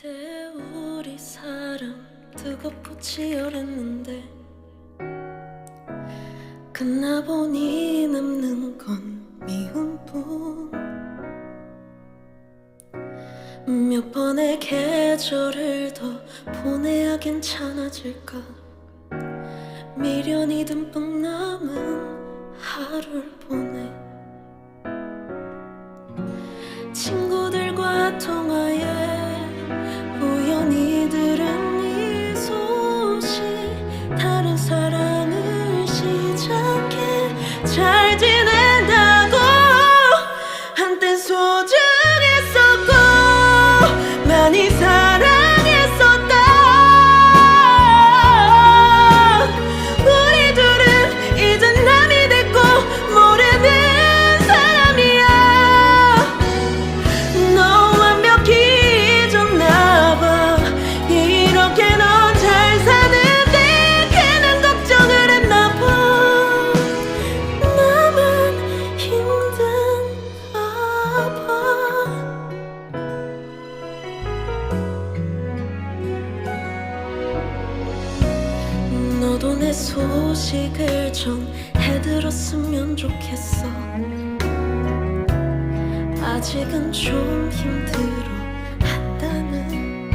그때 우리 사랑 뜨겁고 치열했는데 끝나보니 남는 건 미움뿐. 몇 번의 계절을 더 보내야 괜찮아질까? 미련이 듬뿍 남은 하루를 보 잘 지. 소식을 전해 들었으면 좋겠어. 아직은 좀 힘들어 한다는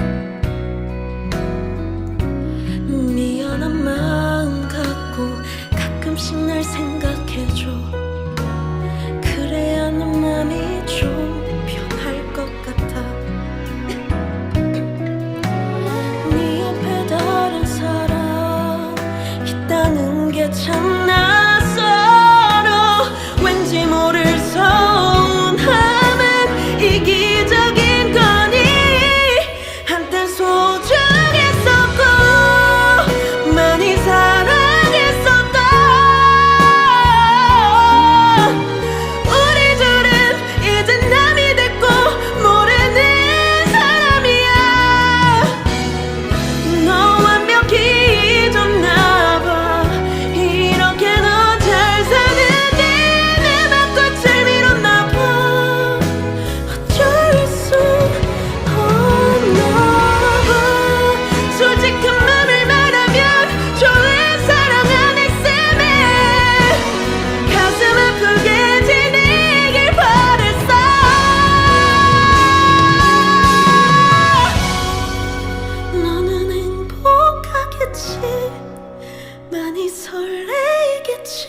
미안한 마음 갖고 가끔씩 날 생각해줘. 起